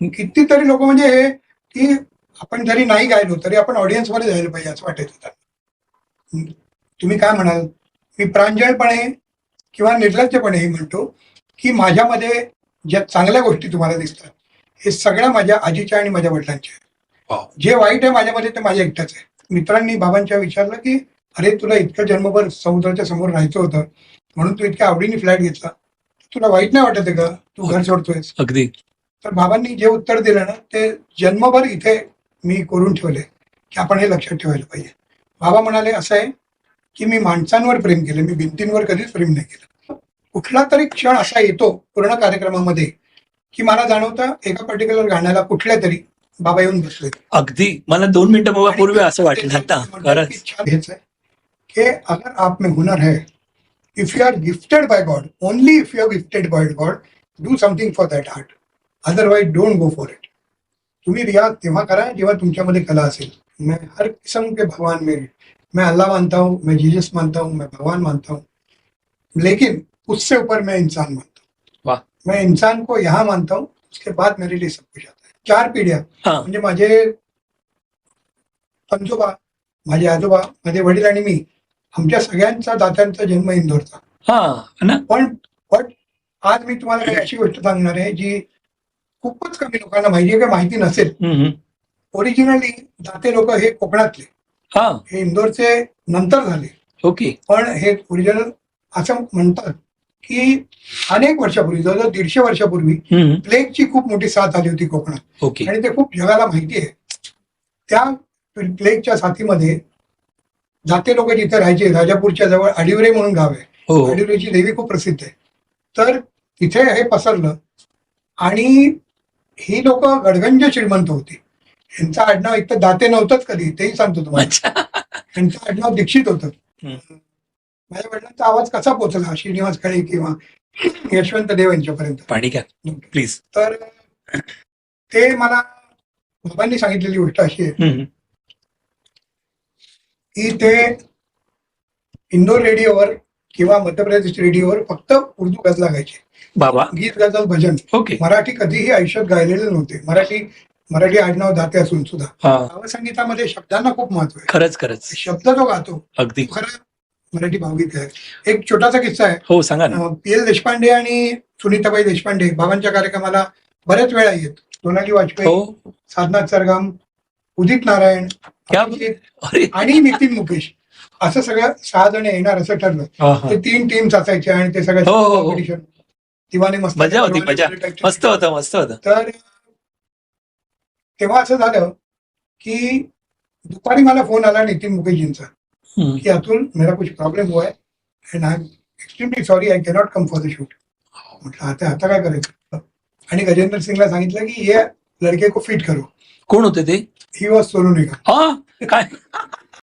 कितीतरी लोक म्हणजे हे की आपण जरी नाही गायलो तरी आपण ऑडियन्समध्ये जायला पाहिजे असं वाटायचं त्यांना. हम्म. तुम्ही काय म्हणाल? मी प्रांजळपणे किंवा निर्लज्जपणे हे म्हणतो की माझ्यामध्ये ज्या चांगल्या गोष्टी तुम्हाला दिसतात हे सगळ्या माझ्या आजीच्या आणि माझ्या वडिलांच्या. जे वाईट आहे माझ्यामध्ये ते माझ्या एकट्याच आहे. मित्रांनी बाबांच्या विचारलं की अरे तुला इतकं जन्मभर समुद्राच्या समोर राहायचं होतं म्हणून तू इतक्या आवडीने फ्लॅट घेतला. तुला वाईट नाही वाटत आहे का? तू घर सोडतोयस. अगदी. तर बाबांनी जे उत्तर दिलं ना ते जन्मभर इथे मी करून ठेवले की आपण हे लक्षात ठेवायला पाहिजे. बाबा म्हणाले असं आहे की मी माणसांवर प्रेम केलं मी भिंतींवर कधीच प्रेम नाही केलं. कुठला तरी क्षण असा येतो पूर्ण कार्यक्रमामध्ये की मला जाणवतं एका पर्टिक्युलर गाण्याला कुठल्या तरी बाबा येऊन बसले अगदी. मला दोन मिनिटं पूर्वी असं वाटलं आता खरंच. कि अगर आप में हुनर है if you are gifted by God only if you are gifted by God do something for that art otherwise don't go for it तुम्ही रियाज तेव्हा करा जेव्हा तुमच्यामध्ये कला असेल. मैं हर किस्म के भगवान में मैं अल्लाह मानता हूँ मैं जीसस मानता हूँ मैं भगवान मानता हूँ. लेकिन उससे ऊपर मैं इंसान मानता हूँ. मैं इंसान को यहाँ मानता हूँ उसके बाद मेरे लिए सब कुछ आता है. चार पीढ़ियां. म्हणजे माझे पंजोबा माझे आजोबा माझे वडील आणि मी आमच्या सगळ्यांचा दात्यांचा जन्म इंदोरचा. हा ना? पण पण आज मी तुम्हाला अशी गोष्ट सांगणार आहे जी खूपच कमी लोकांना माहिती आहे का? माहिती नसेल. ओरिजिनली दाते लोक हे कोकणातले. हा. हे इंदोरचे नंतर झाले. ओके. पण हे ओरिजिनल असं म्हणतात की अनेक वर्षापूर्वी जवळजवळ दीडशे वर्षापूर्वी प्लेगची खूप मोठी साथ आली होती कोकणात. ओके. आणि ते खूप जगाला माहिती आहे. त्या प्लेगच्या साथीमध्ये जाते लोक जिथे राहायचे राजापूरच्या जवळ अडिवरे म्हणून गाव आहे. हो हो. अडिवरेची देवी खूप प्रसिद्ध आहे. तर तिथे हे पसरलं आणि ही लोक गडगंज श्रीमंत होती. यांचं आडनाव एक तर दाते नव्हतंच कधी तेही सांगतो तुम्हाला. यांचं आडनाव दीक्षित होतं. माझ्या वडिलांचा आवाज कसा पोहोचला श्रीनिवास खळे किंवा यशवंत देव यांच्यापर्यंत? पाणी घ्या प्लीज. तर ते मला बाबांनी सांगितलेली गोष्ट अशी आहे. की ते इंदोर रेडिओवर किंवा मध्य प्रदेश रेडिओवर फक्त उर्दू गजला गायचे बाबा. गीत गजल भजन. ओके. मराठी कधीही आयुष्यात गायलेले नव्हते. मराठी मराठी आडनाव दाते असून सुद्धा. भावसंगीतामध्ये शब्दांना खूप महत्त्व आहे. खरंच खरंच. शब्द जो गातो अगदी. तो खरा मराठी भावगीत आहे. एक छोटासा किस्सा आहे. हो सांगा ना. पी एल देशपांडे आणि सुनीताबाई देशपांडे बाबांच्या कार्यक्रमाला बऱ्याच वेळा येत. सोनाली वाजपेयी हो. साधनाथ सरगम उदित नारायण आणि नितीन मुकेश. असं सगळं सहा जण येणार असं ठरलं. हा, हा. ते तीन टीम्स असायचे आणि ते सगळं हो, हो, हो. competition. दिवाने मस्त मजा होती मजा. मस्त होतं मस्त होतं. तर तेव्हा असं झालं की दुपारी मला फोन आला नितीन मुकेशजींचा. की अतुल मेरा कुछ प्रॉब्लेम हुआ है and I am extremely sorry I cannot come for the shoot म्हटलं आता आता काय करायचं? आणि गजेंद्र सिंगला सांगितलं की ये लड़के को फिट करो. कोण होते ते? He was Sonu Nigam. हा? काय?